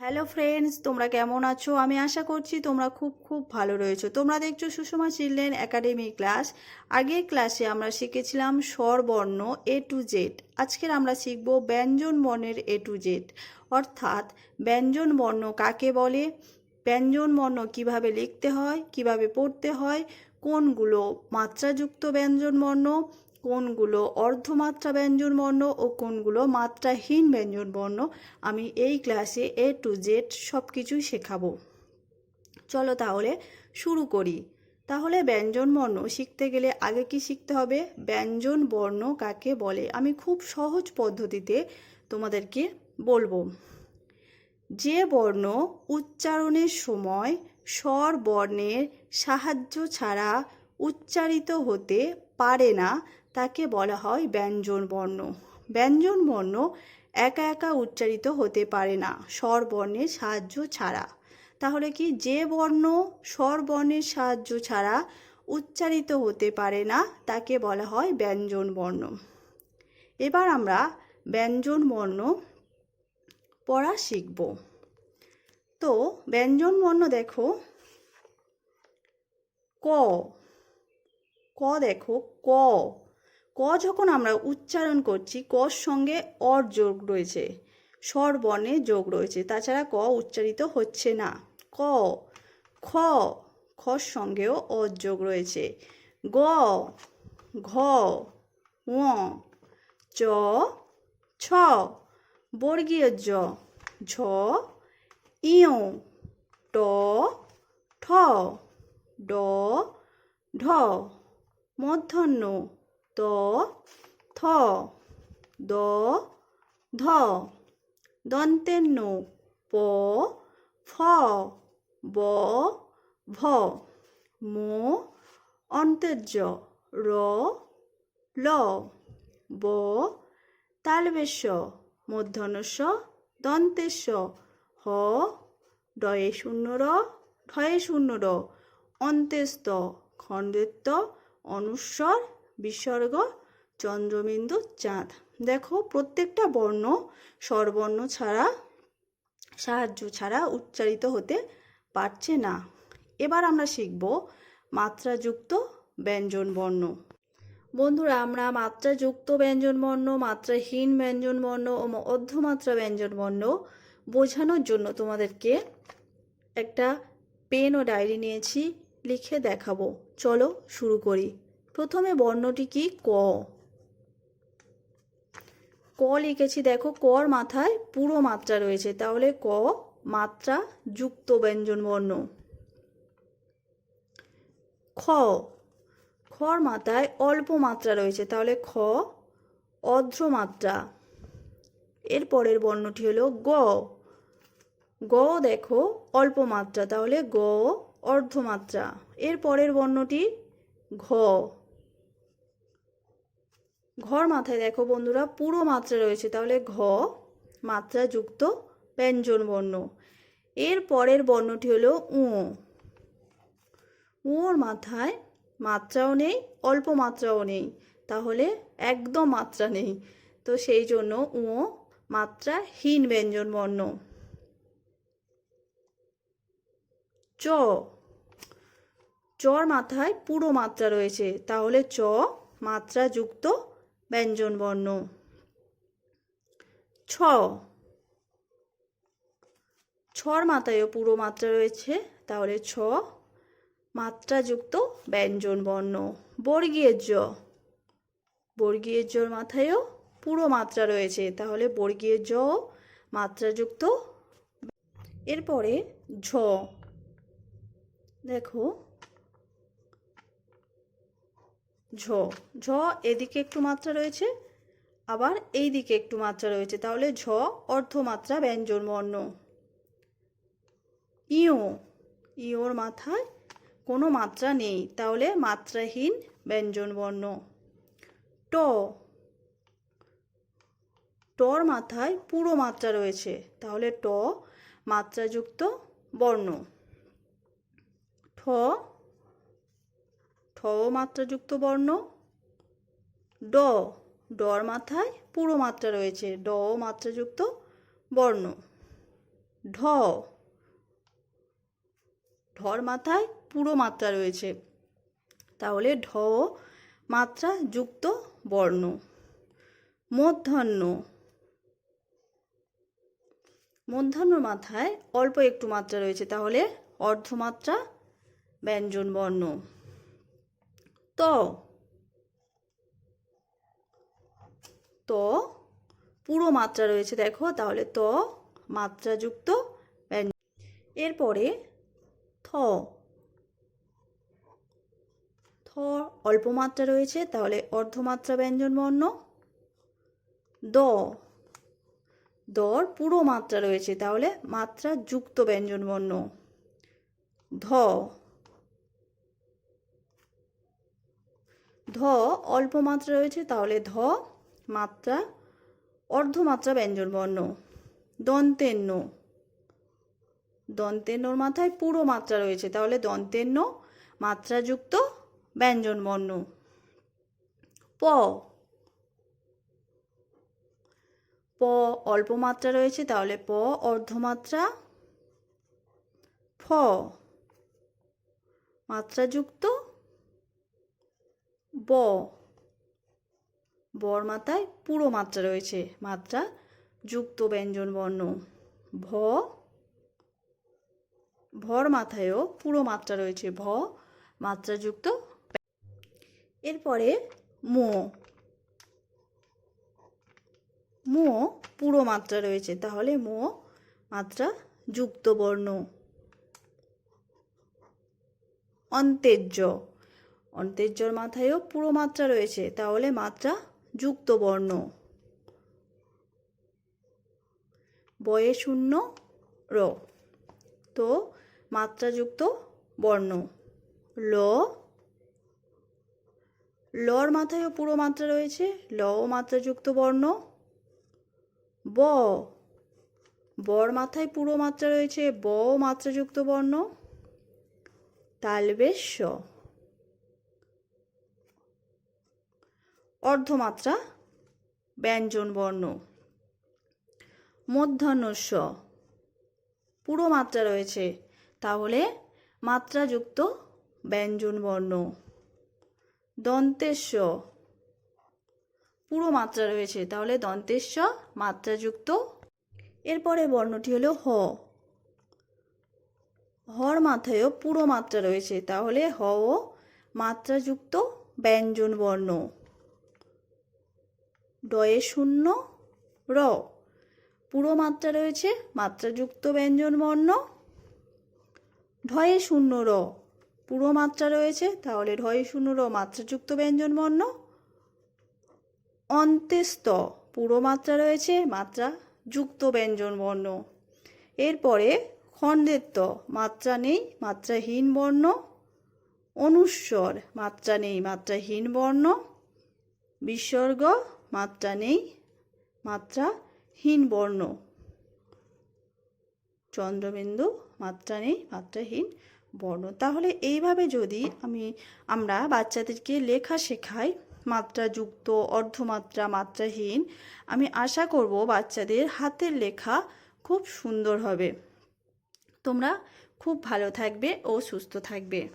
Hello friends তোমরা কেমন আছো? আমি আশা করছি তোমরা খুব খুব ভালো রয়েছো। তোমরা দেখছ সুষমা চিলড্রেন একাডেমি ক্লাস। আগের ক্লাসে আমরা শিখেছিলাম স্বরবর্ণ এ টু জেড আজকের আমরা শিখব ব্যঞ্জন বর্ণের এ টু জেড অর্থাৎ ব্যঞ্জন বর্ণ কাকে বলে? ব্যঞ্জন বর্ণ কীভাবে লিখতে হয়? কীভাবে পড়তে হয়? কোনগুলো মাত্রাযুক্ত ব্যঞ্জন বর্ণ? কোনগুলো অর্ধমাত্রা ব্যঞ্জন বর্ণ ও কোনগুলো মাত্রাহীন ব্যঞ্জন বর্ণ, আমি এই ক্লাসে এ টু জেড সব কিছুই শেখাবো। চলো তাহলে শুরু করি। তাহলে ব্যঞ্জন বর্ণ শিখতে গেলে আগে কি শিখতে হবে? ব্যঞ্জন বর্ণ কাকে বলে? আমি খুব সহজ পদ্ধতিতে তোমাদেরকে বলব। যে বর্ণ উচ্চারণের সময় স্বর বর্ণের সাহায্য ছাড়া উচ্চারিত হতে পারে না তাকে বলা হয় ব্যঞ্জন বর্ণ। ব্যঞ্জন বর্ণ একা একা উচ্চারিত হতে পারে না স্বর বর্ণের সাহায্য ছাড়া। তাহলে কি যে বর্ণ স্বর বর্ণের সাহায্য ছাড়া উচ্চারিত হতে পারে না, তাকে বলা হয় ব্যঞ্জন বর্ণ। এবার আমরা ব্যঞ্জন বর্ণ পড়া শিখব। তো ব্যঞ্জন বর্ণ দেখো, ক। ক দেখো, ক। ক যখন আমরা উচ্চারণ করছি কর সঙ্গে অর যোগ রয়েছে, স্বর বর্ণে যোগ রয়েছে, তাছাড়া ক উচ্চারিত হচ্ছে না। ক, খ খর সঙ্গেও অর যোগ রয়েছে। গ, ঘ চ, ছ, বর্গীয় জ, ঝ, ইয়, ট, ঠ, ড, ঢ, মধ্যাহ্ন ত থ, দ, ধ দন্তেন্ন প, ফ, ব, ভ, ম, অন্তর্য, র, ল, ব, তালবেশ মধ্যাহ্নস্য দন্তেস্য হ, ডয়ে শূন্য র ঠয়ে শূন্য র, অন্তেস্ত খণ্ডেত্ব অনুস্বর বিসর্গ চন্দ্রবিন্দু চাঁদ। দেখো, প্রত্যেকটা বর্ণ স্বরবর্ণ ছাড়া, সাহায্য ছাড়া উচ্চারিত হতে পারছে না। এবার আমরা শিখব মাত্রাযুক্ত ব্যঞ্জন বর্ণ। বন্ধুরা, আমরা মাত্রাযুক্ত ব্যঞ্জন বর্ণ, মাত্রাহীন ব্যঞ্জন বর্ণ ও অর্ধমাত্রা ব্যঞ্জন বর্ণ বোঝানোর জন্য তোমাদেরকে একটা পেন ও ডায়েরি নিয়েছি, লিখে দেখাবো। চলো শুরু করি। প্রথমে বর্ণটি কি? ক। ক লিখেছি, দেখো, কর মাথায় পুরো মাত্রা রয়েছে। তাহলে ক মাত্রা যুক্ত ব্যঞ্জন বর্ণ। খ। খর মাথায় অল্প মাত্রা রয়েছে। তাহলে খ অর্ধ মাত্রা। এর পরের বর্ণটি হলো গ। গ দেখো, অল্প মাত্রা। তাহলে গ অর্ধমাত্রা এর পরের বর্ণটি ঘ। ঘর মাথায় দেখো বন্ধুরা, পুরো মাত্রা রয়েছে। তাহলে ঘ, মাত্রা যুক্ত ব্যঞ্জন বর্ণ। এর পরের বর্ণটি হলো উ। উঁর মাথায় মাত্রাও নেই, অল্প মাত্রাও নেই। তাহলে একদম মাত্রা নেই। তো সেই জন্য উ মাত্রাহীন ব্যঞ্জন বর্ণ। চ। চর মাথায় পুরো মাত্রা রয়েছে। তাহলে চ, মাত্রা যুক্ত ব্যঞ্জন বর্ণ। ছ। ছর মাথায়ও পুরো মাত্রা রয়েছে, তাহলে ছ। মাত্রাযুক্ত ব্যঞ্জন বর্ণ। বর্গীয় জ। বর্গীয় জর মাথায়ও পুরো মাত্রা রয়েছে, তাহলে বর্গীয় জ মাত্রাযুক্ত। এরপরে ঝ। দেখো ঝ। ঝ এদিকে একটু মাত্রা রয়েছে, আবার এই দিকে একটু মাত্রা রয়েছে। তাহলে ঝ অর্ধমাত্রা ব্যঞ্জন বর্ণ ইও। ইওর মাথায় কোনো মাত্রা নেই, তাহলে মাত্রাহীন ব্যঞ্জন বর্ণ ট। টর মাথায় পুরো মাত্রা রয়েছে, তাহলে ট মাত্রাযুক্ত বর্ণ। ঠ ঠ মাত্রাযুক্ত বর্ণ। ড ডর মাথায় পুরো মাত্রা রয়েছে। ড মাত্রাযুক্ত বর্ণ। ঢ ঢর মাথায় পুরো মাত্রা রয়েছে। তাহলে ঢ মাত্রা যুক্ত বর্ণ। মধ্যাহ্ন। মধ্যাহ্ন মাথায় অল্প একটু মাত্রা রয়েছে। তাহলে অর্ধমাত্রা ব্যঞ্জন বর্ণ। ত? ত? পুরো মাত্রা রয়েছে দেখো, তাহলে ত মাত্রাযুক্ত ব্যঞ্জন এরপরে থ। থ অল্প মাত্রা রয়েছে, তাহলে অর্ধমাত্রা ব্যঞ্জন বর্ণ। দ। দর পুরো মাত্রা রয়েছে, তাহলে মাত্রা যুক্ত ব্যঞ্জন বর্ণ। ধ। ধ অল্প মাত্রা রয়েছে, তাহলে ধ মাত্রা, অর্ধমাত্রা ব্যঞ্জন বর্ণ। দন্তেন্ন দন্তেন্নর মাথায় পুরো মাত্রা রয়েছে, তাহলে দন্তেন্ন মাত্রাযুক্ত ব্যঞ্জন বর্ণ। প। প অল্প মাত্রা রয়েছে, তাহলে প অর্ধমাত্রা। ফ মাত্রাযুক্ত ব। বর মাথায় পুরো মাত্রা রয়েছে, মাত্রা যুক্ত ব্যঞ্জন বর্ণ। ভ। ভর মাথায়ও পুরো মাত্রা রয়েছে, ভ মাত্রাযুক্ত এরপরে মো। মো পুরো মাত্রা রয়েছে, তাহলে মো মাত্রা যুক্ত বর্ণ। অন্তেজ্য। অন্তেজ্যর মাথায়ও পুরো মাত্রা রয়েছে, তাহলে মাত্রা যুক্ত বর্ণ বয়ে শূন্য র। তো মাত্রাযুক্ত বর্ণ। ল। লর মাথায়ও পুরো মাত্রা রয়েছে, লও মাত্রাযুক্ত বর্ণ। ব। বর মাথায় পুরো মাত্রা রয়েছে, ব মাত্রাযুক্ত বর্ণ। তালবেশ অর্ধমাত্রা ব্যঞ্জন বর্ণ। মধ্যাহ্নস্ব পুরো মাত্রা রয়েছে, তাহলে মাত্রাযুক্ত ব্যঞ্জন বর্ণ। দন্তেস্ব পুরো মাত্রা রয়েছে, তাহলে দন্তেস্ব মাত্রাযুক্ত। এরপরে বর্ণটি হলো হ। হর মাথায়ও পুরো মাত্রা রয়েছে, তাহলে হ ও মাত্রাযুক্ত ব্যঞ্জন বর্ণ। ডয়ে শূন্য, র। পুরো মাত্রা রয়েছে মাত্রাযুক্ত ব্যঞ্জন বর্ণ। ঢয়ে শূন্য, র। পুরো মাত্রা রয়েছে তাহলে ঢয়ে শূন্য, র, মাত্রাযুক্ত ব্যঞ্জন বর্ণ। অন্তেস্ত পুরো মাত্রা রয়েছে মাত্রা যুক্ত ব্যঞ্জন বর্ণ। এরপরে খণ্ডের ত মাত্রা নেই, মাত্রাহীন বর্ণ। অনুস্বর, মাত্রা নেই, মাত্রাহীন বর্ণ। বিসর্গ মাত্রা নেই, মাত্রাহীন বর্ণ। চন্দ্রবিন্দু, মাত্রা নেই, মাত্রাহীন বর্ণ। তাহলে এইভাবে যদি আমি, আমরা বাচ্চাদেরকে লেখা শেখাই, মাত্রাযুক্ত, অর্ধমাত্রা, মাত্রাহীন, আমি আশা করব বাচ্চাদের হাতের লেখা খুব সুন্দর হবে। তোমরা খুব ভালো থাকবে ও সুস্থ থাকবে।